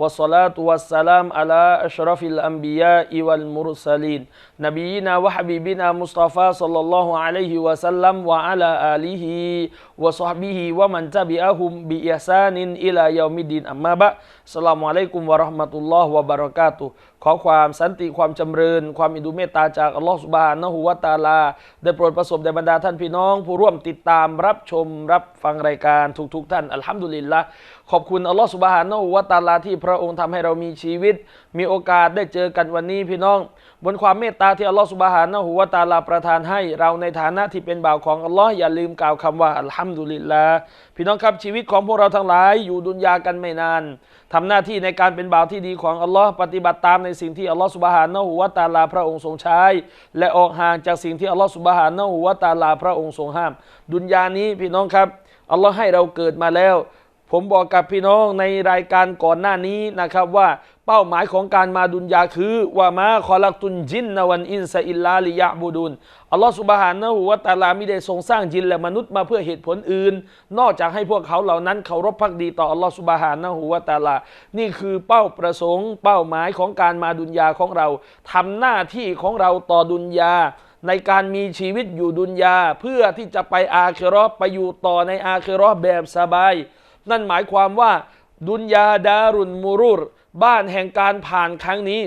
والصلاة والسلام على أشرف الأنبياء والمرسلين. نبينا وحبيبنا مصطفى صلى الله عليه وسلم وعلى آله وصحبه ومن تبعهم بإحسان إلى يوم الدين. أما بعد السلام عليكم ورحمة الله وبركاته. ขอความสันติความจำเริญ ความอินดูเมตตาจากอัลลอฮฺสุบานนะฮูวะตาลา ได้โปรดประสบแด่บรรดาท่านพี่น้อง ผู้ร่วมติดตามรับชมรับฟังรายการทุกๆทท่านอัลฮัมดุลิลละขอบคุณอัลลอฮฺสุบานนะฮูวะตาลาที่พระองค์ทำให้เรามีชีวิต มีโอกาสได้เจอกันวันนี้พี่น้อง บนความเมตตาที่อัลลอฮฺสุบฮานะฮูวะตาลาประทานให้เราในฐานะที่เป็นบ่าวของอัลลอฮ์อย่าลืมกล่าวคำว่าอัลฮัมดุลิลละพี่น้องครับชีวิตของพวกเราทั้งหลายอยู่ดุนยากันไม่นานทำหน้าที่ในการเป็นบ่าวที่ดีของอัลลอฮ์ปฏิบัติตามในสิ่งที่อัลลอฮฺสุบฮานะฮูวะตาลาพระองค์ทรงใช้ และออกห่างจากสิ่งที่อัลลอฮฺสุบฮานะฮูวะตาลาพระองค์ทรงห้าม ดุนยานี้พี่น้องครับอัลลอฮ์ให้เราเกิดมาแล้ว ผมบอกกับพี่น้องในรายการก่อนหน้านี้นะครับว่าเป้าหมายของการมาดุนยาคือว่ามาคอลักตุนจินนวันอินซาอิลลาลิยะบูดุนอัลลอฮฺสุบฮานะฮูวะตาลามิได้ทรงสร้างจินและมนุษย์มาเพื่อเหตุผลอื่น นอกจากให้พวกเขาเหล่านั้นเคารพพักดีต่ออัลลอฮฺสุบฮานะฮูวะตาลา นี่คือเป้าประสงค์ เป้าหมายของการมาดุนยาของเราทำหน้าที่ของเราต่อดุนยาในการมีชีวิตอยู่ดุนยาเพื่อที่จะไปอาเคเราะห์ไปอยู่ต่อในอาเคเราะห์แบบสบาย นั่นหมายความว่า ดุนยาดารุนมูรุรบ้านแห่งการผ่านครั้งนี้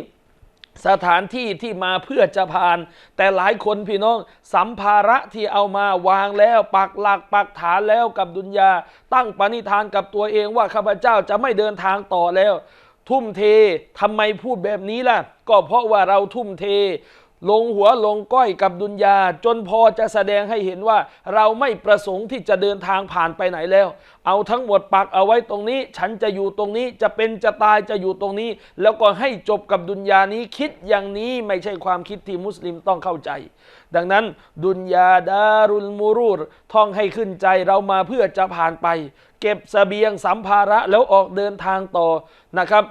สถานที่ที่มาเพื่อจะผ่าน แต่หลายคนพี่น้อง สัมภาระที่เอามาวางแล้วปักหลักปักฐานแล้วกับดุนยา ตั้งปณิธานกับตัวเองว่าข้าพเจ้าจะไม่เดินทางต่อแล้ว ทุ่มเททำไมพูดแบบนี้ล่ะ ก็เพราะว่าเราทุ่มเท ลงหัวลงก้อยกับดุนยา จนพอจะแสดงให้เห็นว่า เราไม่ประสงค์ที่จะเดินทางผ่านไปไหนแล้ว เอาทั้งหมดปักเอาไว้ตรงนี้ ฉันจะอยู่ตรงนี้จะเป็นจะตายจะอยู่ตรงนี้ แล้วก็ให้จบกับดุนยานี้คิดอย่างนี้ไม่ใช่ความคิดที่มุสลิมต้องเข้าใจ ดังนั้นดุนยาดารุลมูรูรท่องให้ขึ้นใจเรามาเพื่อจะผ่านไป เก็บเสบียงสัมภาระแล้วออกเดินทางต่อนะครับ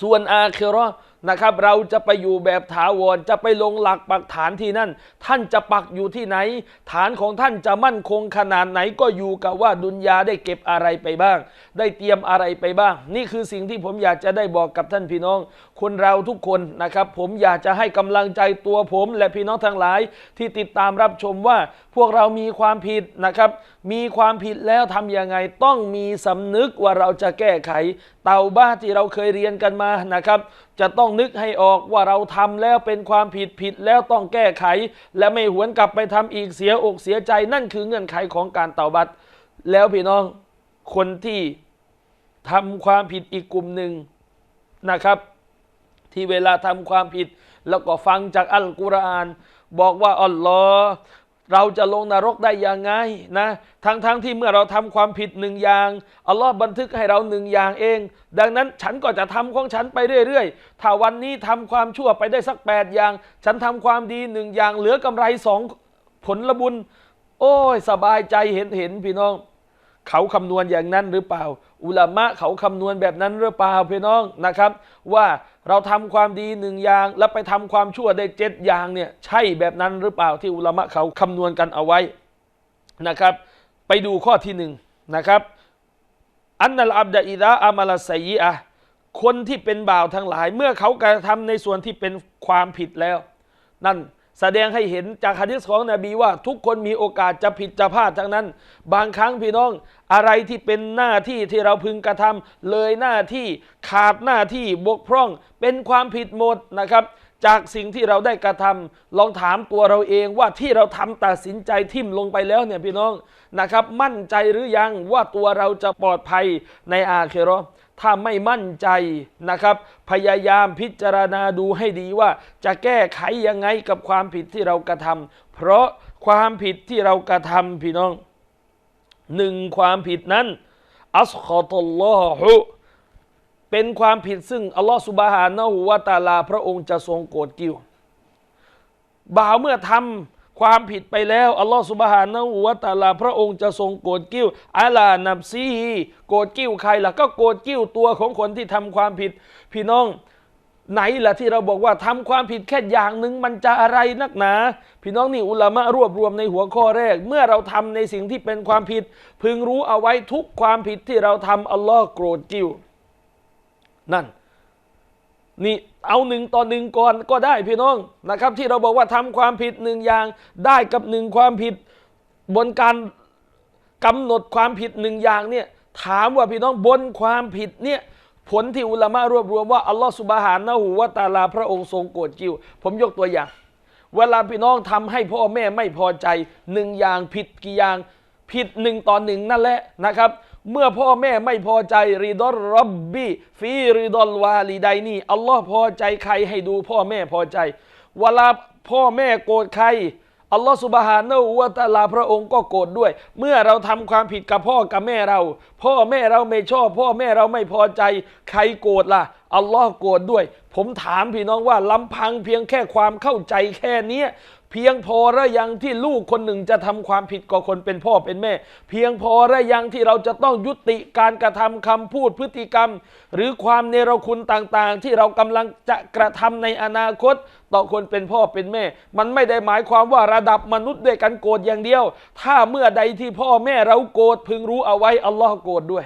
ส่วนอาเคเราะห์ นะครับ เราจะไปอยู่แบบถาวรจะไปลงหลักปักฐานที่นั่น ท่านจะปักอยู่ที่ไหน ฐานของท่านจะมั่นคงขนาดไหนก็อยู่กับว่าดุนยาได้เก็บอะไรไปบ้าง ได้เตรียมอะไรไปบ้าง นี่คือสิ่งที่ผมอยากจะได้บอกกับท่านพี่น้อง คนเราทุกคนนะครับ ผมอยากจะให้กำลังใจตัวผมและพี่น้องทั้งหลาย ที่ติดตามรับชมว่า พวกเรามีความผิดนะครับ มีความผิดแล้วทำยังไงต้องมีสำนึกว่าเราจะแก้ไข เตาบ้าที่เราเคยเรียนกันมานะครับจะต้องนึกให้ออกว่าเราทำแล้วเป็นความผิดผิดแล้วต้องแก้ไข และไม่หวนกลับไปทำอีกเสียอกเสียใจนั่นคือเงื่อนไขของการเตาบัตแล้วพี่น้องคนที่ทำความผิดอีกกลุ่มหนึ่งนะครับ ที่เวลาทำความผิด แล้วก็ฟังจากอัลกุรอาน บอกว่าอัลลอฮ์ เราจะลงนรกได้ยังไงนะทั้งๆทที่เมื่อเราทำความผิดหนึ่งอย่างอัลลอฮ์บันทึกให้เราหนึ่งอย่างเอง ดังนั้นฉันก็จะทำของฉันไปเรื่อยๆ ถ้าวันนี้ทำความชั่วไปได้สักแปดอย่าง ฉันทำความดีหนึ่งอย่างเหลือกำไรสองผลละบุญ โอ้ยสบายใจเห็นเห็นพี่น้อง เขาคำนวณอย่างนั้นหรือเปล่า อุลามะเขาคำนวณแบบนั้นหรือเปล่าพี่น้องนะครับ ว่าเราทำความดีหนึ่งอย่าง แล้วไปทำความชั่วได้เจ็ดอย่างเนี่ยใช่แบบนั้นหรือเปล่าที่อุลามะเขาคำนวณกันเอาไว้นะครับ ไปดูข้อที่หนึ่งนะครับอันนัลอับดะอิดะอามาลาไซยีอะคนที่เป็นบ่าวทั้งหลาย เมื่อเขากระทำในส่วนที่เป็นความผิดแล้ว นั่น แสดงให้เห็นจากฮะดิษของนบีว่าทุกคนมีโอกาสจะผิดจะพลาดทั้งนั้น บางครั้งพี่น้องอะไรที่เป็นหน้าที่ที่เราพึงกระทำเลยหน้าที่ขาดหน้าที่บกพร่อง เป็นความผิดหมดนะครับจากสิ่งที่เราได้กระทำลองถามตัวเราเองว่าที่เราทำตัดสินใจทิ่มลงไปแล้วเนี่ยพี่น้องนะครับ มั่นใจหรือยังว่าตัวเราจะปลอดภัยในอาเคเร ถ้าไม่มั่นใจนะครับ พยายามพิจารณาดูให้ดีว่า จะแก้ไขยังไงกับความผิดที่เรากระทำเพราะความผิดที่เรากระทำพี่น้องหนึ่งความผิดนั้นอัสคอตุลลอฮุเป็นความผิดซึ่งอัลลอฮฺสุบฮานะฮูวะตาลา พระองค์จะทรงโกรธกิวบ่าวเมื่อทำ ความผิดไปแล้วอัลลอฮฺสุบฮานะฮูวะตาลาพระองค์จะทรงโกรธกิ้วอาลานับซีโกรธกิ้วใครล่ะก็โกรธกิ้วตัวของคนที่ทำความผิด พี่น้องไหนล่ะที่เราบอกว่าทำความผิดแค่อย่างหนึ่งมันจะอะไรนักหนา พี่น้องนี่อุลามะรวบรวมในหัวข้อแรก เมื่อเราทำในสิ่งที่เป็นความผิด พึงรู้เอาไว้ทุกความผิดที่เราทำอัลลอฮ์โกรธกิ้วนั่นนี่ เอาหนึ่งต่อหนึ่งก่อนก็ได้พี่น้องนะครับ ที่เราบอกว่าทำความผิดหนึ่งอย่างได้กับหนึ่งความผิด บนการกำหนดความผิดหนึ่งอย่างเนี่ยถามว่าพี่น้องบนความผิดเนี่ยผลที่อุลามะรวบรวมว่าอัลลอฮฺสุบฮานะฮูวะตาลาพระองค์ทรงโกรธกิวผมยกตัวอย่าง เวลาพี่น้องทำให้พ่อแม่ไม่พอใจหนึ่งอย่างผิดกี่อย่างผิดหนึ่งต่อหนึ่งนั่นแหละนะครับ เมื่อพ่อแม่ไม่พอใจริดอลรับบีฟีริดอลวาลีไดนี่อัลลอฮ์พอใจใครให้ดูพ่อแม่พอใจ เวลาพ่อแม่โกรธใครอัลลอฮ์สุบฮานะฮูวะตะอาลาพระองค์ก็โกรธด้วย เมื่อเราทำความผิดกับพ่อกับแม่เรา พ่อแม่เราไม่ชอบ พ่อแม่เราไม่พอใจ ใครโกรธล่ะอัลลอฮ์โกรธด้วย ผมถามพี่น้องว่าลำพังเพียงแค่ความเข้าใจแค่เนี้ย เพียงพอหรือยังที่ลูกคนหนึ่งจะทำความผิดกับคนเป็นพ่อเป็นแม่ เพียงพอหรือยังที่เราจะต้องยุติการกระทำคำพูดพฤติกรรม หรือความเนรคุณต่างๆ ที่เรากำลังจะกระทำในอนาคต ต่อคนเป็นพ่อเป็นแม่ มันไม่ได้หมายความว่าระดับมนุษย์ด้วยกันโกรธอย่างเดียว ถ้าเมื่อใดที่พ่อแม่เราโกรธพึงรู้เอาไว้อัลลอฮ์โกรธด้วย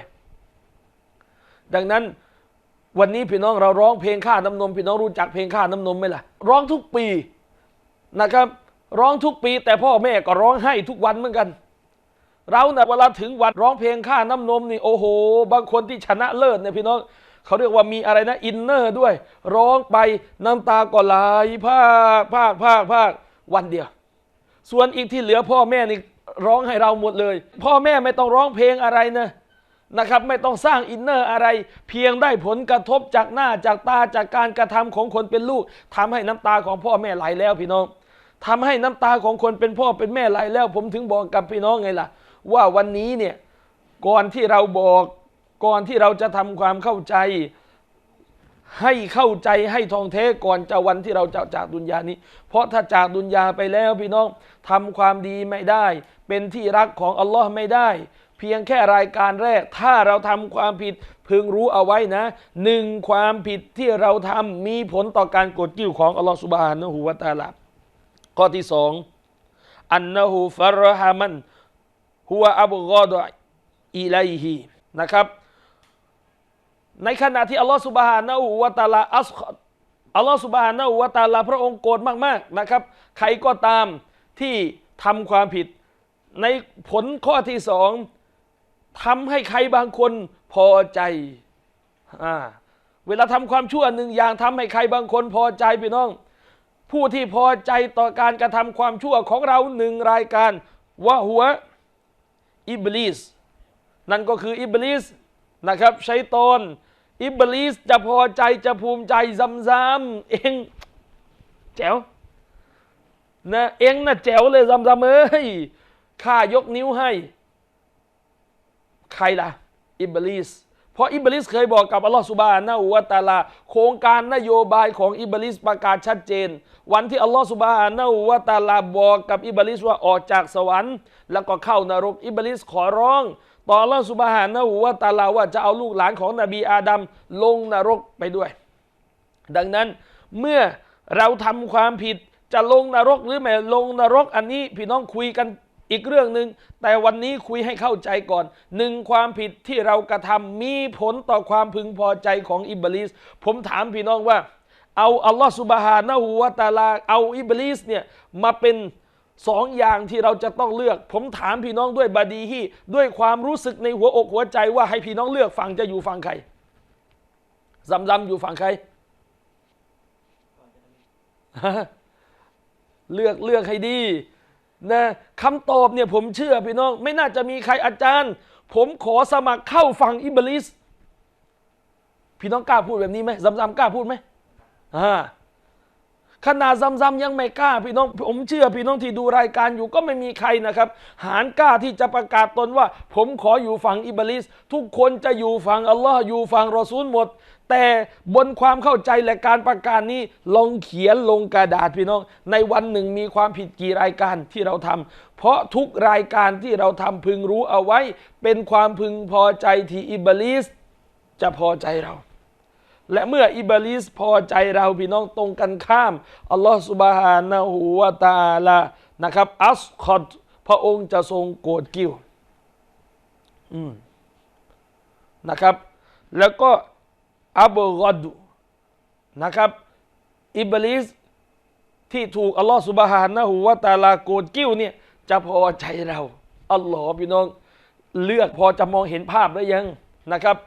ดังนั้นวันนี้พี่น้องเราร้องเพลงค่าน้ำนมพี่น้องรู้จักเพลงค่าน้ำนมไหมล่ะ ร้องทุกปี นะครับ ร้องทุกปี แต่พ่อแม่ก็ร้องให้ทุกวันเหมือนกัน เราเนี่ยเวลาถึงวันร้องเพลงค่าน้ำนมนี่โอ้โห บางคนที่ชนะเลิศเนี่ยพี่น้องเขาเรียกว่ามีอะไรนะอินเนอร์ด้วย ร้องไปน้ำตาก็ไหลภาคภาคภาคภาควันเดียว ส่วนอีกที่เหลือพ่อแม่นี่ร้องให้เราหมดเลย พ่อแม่ไม่ต้องร้องเพลงอะไรนะนะครับไม่ต้องสร้างอินเนอร์อะไร เพียงได้ผลกระทบจากหน้าจากตาจากการกระทำของคนเป็นลูกทำให้น้ำตาของพ่อแม่ไหลแล้วพี่น้อง ทำให้น้ำตาของคนเป็นพ่อเป็นแม่ไหลแล้ว ผมถึงบอกกับพี่น้องไงล่ะ ว่าวันนี้เนี่ยก่อนที่เราบอกก่อนที่เราจะทำความเข้าใจ ให้เข้าใจให้ทองแท้ก่อนจะวันที่เราจะจากดุนยานี้ เพราะถ้าจากดุนยาไปแล้วพี่น้องทำความดีไม่ได้ เป็นที่รักของอัลลอฮ์ไม่ได้ เพียงแค่รายการแรก ถ้าเราทำความผิดพึงรู้เอาไว้นะหนึ่งความผิดที่เราทำมีผลต่อการกดกิ้วของอัลลอฮ์สุบฮานะฮูวะตาลา ข้อที่สองอันนะฮูฟารฮามันฮัวอับกอดอิไลฮีนะครับ ในขณะที่อัลลอฮฺสุบฮานะฮูวะตาลาอัสอัลลอฮฺสุบฮานะฮูวะตาลาพระองค์โกรธมากๆนะครับ ใครก็ตามที่ทำความผิด ในผลข้อที่สองทำให้ใครบางคนพอใจอ่าเวลาทำความชั่วหนึ่งอย่างทำให้ใครบางคนพอใจพี่น้อง ผู้ที่พอใจต่อการกระทำความชั่วของเราหนึ่งรายการว่าหัวอิบลิสนั่นก็คืออิบลิสนะครับใชัยตนอิบลิสจะพอใจจะภูมิใจซ้ำๆเองแจ๋วนะเองนะแจ๋วเลยซ้ำๆเอ้ยข้ายกนิ้วให้ ใครล่ะ อิบลิส เพราะอิบลิสเคยบอกกับอัลลอฮฺสุบานะฮูวะตาลา โครงการนโยบายของอิบลิสประกาศชัดเจน วันที่อัลลอฮฺสุบานะฮูวะตาลาบอกกับอิบลิสว่าออกจากสวรรค์ แล้วก็เข้านรกอิบลิสขอร้องต่ออัลลอฮฺสุบานะฮูวะตาลาว่าจะเอาลูกหลานของนบีอาดัมลงนรกไปด้วย ดังนั้นเมื่อเราทำความผิดจะลงนรกหรือไม่ลงนรกอันนี้พี่น้องคุยกัน อีกเรื่องหนึ่งแต่วันนี้คุยให้เข้าใจก่อนหนึ่งความผิดที่เรากระทำมีผลต่อความพึงพอใจของอิบลิสผมถามพี่น้องว่า เอาอัลลอฮฺสุบฮานะฮูวะตาลาเอาอิบลิสเนี่ยมาเป็นสองอย่างที่เราจะต้องเลือก ผมถามพี่น้องด้วยบาดีฮีด้วยความรู้สึกในหัวอกหัวใจว่าให้พี่น้องเลือกฝั่งจะอยู่ฝั่งใครซำซำอยู่ฝั่งใครเลือกเลือกให้ดี นะคำตอบเนี่ยผมเชื่อพี่น้อง ไม่น่าจะมีใครอาจารย์ ผมขอสมัครเข้าฝั่งอิบลิส พี่น้องกล้าพูดแบบนี้ไหมซ้ำๆกล้าพูดไหมอ่า ขนาดซ้ำๆยังไม่กล้าพี่น้อง ผมเชื่อพี่น้องที่ดูรายการอยู่ก็ไม่มีใครนะครับ หารกล้าที่จะประกาศตนว่า ผมขออยู่ฝั่งอิบลิส ทุกคนจะอยู่ฝั่งอัลลอฮ์อยู่ฝั่งรอซูลหมด แต่บนความเข้าใจและการประกาศนี้ลองเขียนลงกระดาษพี่น้อง ในวันหนึ่งมีความผิดกี่รายการที่เราทำเพราะทุกรายการที่เราทำพึงรู้เอาไว้ เป็นความพึงพอใจที่อิบลิสจะพอใจเรา และเมื่ออิบลิสพอใจเราพี่น้องตรงกันข้ามอัลลอฮฺสุบฮานะฮูวาตาลานะครับ อัสคอดพระองค์จะทรงโกรธกิ้วนะครับ แล้วก็อับกอดุนะครับอิบลิสที่ถูกอัลลอฮฺสุบฮานะฮูวาตาลาโกรธกิ้วเนี่ยจะพอใจเราอัลลอฮ์พี่น้อง เลือกพอจะมองเห็นภาพหรือยังนะครับ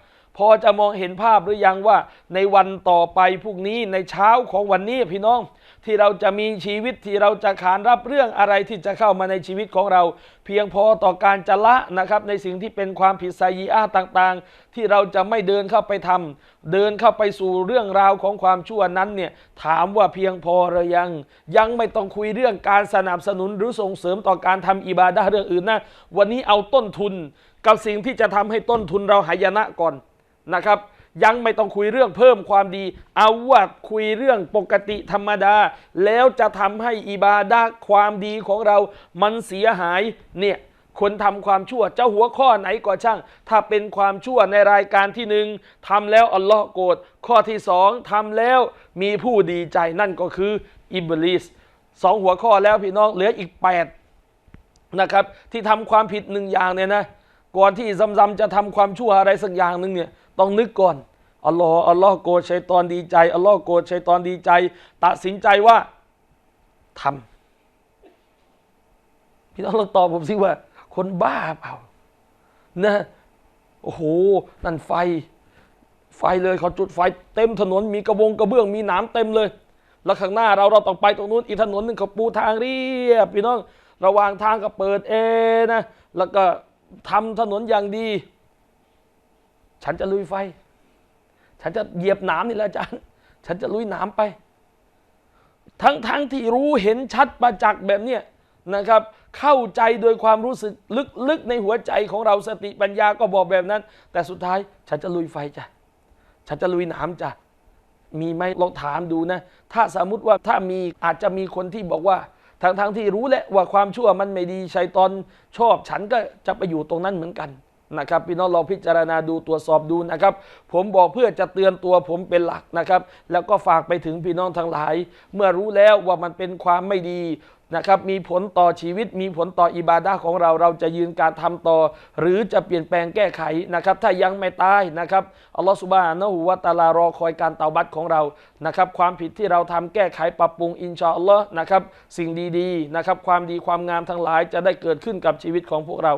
อจะมองเห็นภาพหรือยังว่า ในวันต่อไปพรุ่งนี้ในเช้าของวันนี้พี่น้อง ที่เราจะมีชีวิตที่เราจะขานรับเรื่องอะไรที่จะเข้ามาในชีวิตของเรา เพียงพอต่อการจะละนะครับในสิ่งที่เป็นความผิดไซยีอาต่างๆ ที่เราจะไม่เดินเข้าไปทำเดินเข้าไปสู่เรื่องราวของความชั่วนั้นเนี่ยถามว่าเพียงพอหรือยัง ยังไม่ต้องคุยเรื่องการสนับสนุนหรือส่งเสริมต่อการทำอิบาดะเรื่องอื่นนะวันนี้เอาต้นทุนกับสิ่งที่จะทำให้ต้นทุนเราหายนะก่อน นะครับ ยังไม่ต้องคุยเรื่องเพิ่มความดี เอาว่าคุยเรื่องปกติธรรมดา แล้วจะทำให้อิบาดะห์ความดีของเรา มันเสียหายเนี่ยคนทำความชั่วเจ้าหัวข้อไหนก็ช่าง ถ้าเป็นความชั่วในรายการที่หนึ่งทำแล้วอัลลอฮ์โกรธข้อที่สองทำแล้วมีผู้ดีใจนั่นก็คืออิบลิสสองหัวข้อแล้วพี่น้องเหลืออีกแปดนะครับ ที่ทำความผิดหนึ่งอย่างเนี่ยนะ ก่อนที่ซ้ำๆจะทำความชั่วอะไรสักอย่างหนึ่งเนี่ยต้องนึกก่อนอัลลอฮ์อัลลอฮ์โกรธชัยตอนดีใจอัลลอฮ์โกรธชัยตอนดีใจ ตัดสินใจว่าทำพี่น้องลองตอบผมสิว่า คนบ้าเปล่านะโอ้โหนั่นไฟ ไฟเลยเขาจุดไฟเต็มถนนมีกระบงกระเบื้องมีหนามเต็มเลย แล้วข้างหน้าเราเราต้องไปตรงนู้นอีกถนนหนึ่งเขาปูทางเรียบพี่น้องระหว่างทางก็เปิดเอนะแล้วก็ ทำถนนอย่างดี ฉันจะลุยไฟ ฉันจะเหยียบหนามนี่แหละอาจารย์ ฉันจะลุยหนามไป ทั้งทั้งที่รู้เห็นชัดประจักษ์แบบเนี้ยนะครับ เข้าใจโดยความรู้สึกลึกๆในหัวใจของเราสติปัญญาก็บอกแบบนั้น แต่สุดท้ายฉันจะลุยไฟจ้ะ ฉันจะลุยหนามจ้ะมีไหมลองถามดูนะ ถ้าสมมติว่าถ้ามีอาจจะมีคนที่บอกว่า ทั้งทั้งที่รู้แหละว่าความชั่วมันไม่ดีชัยตอนชอบฉันก็จะไปอยู่ตรงนั้นเหมือนกันนะครับพี่น้องลองพิจารณาดูตรวจสอบดูนะครับ ผมบอกเพื่อจะเตือนตัวผมเป็นหลักนะครับ แล้วก็ฝากไปถึงพี่น้องทั้งหลาย เมื่อรู้แล้วว่ามันเป็นความไม่ดี นะครับมีผลต่อชีวิต มีผลต่ออิบาดะห์ของเราเราจะยืนการทำต่อ หรือจะเปลี่ยนแปลงแก้ไขนะครับ ถ้ายังไม่ตายนะครับอัลลอฮฺสุบานะฮูวะตาลารอคอยการเตาบัตของเรานะครับ ความผิดที่เราทำแก้ไขปรับปรุงอินชาอัลลอฮ์นะครับสิ่งดีๆนะครับ ความดีความงามทั้งหลายจะได้เกิดขึ้นกับชีวิตของพวกเรา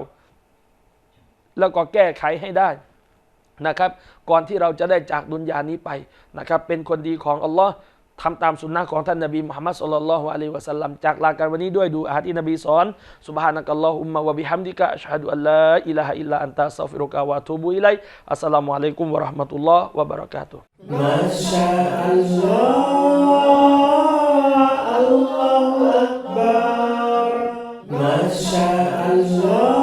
แล้วก็แก้ไขให้ได้นะครับ ก่อนที่เราจะได้จากดุนยานี้ไปนะครับ เป็นคนดีของอัลลอฮ์ ทำตามสุนนะของท่านนบีมุฮัมมัดสุลลัลลอฮุอะลัยฮิวะสัลลัมจากลากันวันนี้ด้วยดูอาหารที่นบีสอนสุบฮานะกัลลอฮุมมะวะบิฮัมดิกะอัชฮะดุอัลลอฮอิลาฮะอิลลาอันตะอัสตัฆฟิรุกะวะอะตูบุอิลัยอัสสลามุอะลัยกุมวะเราะห์มะตุลลอฮ์วะบะเราะกาตุฮ์ Masya Allah Allahu Akbar Masya Allah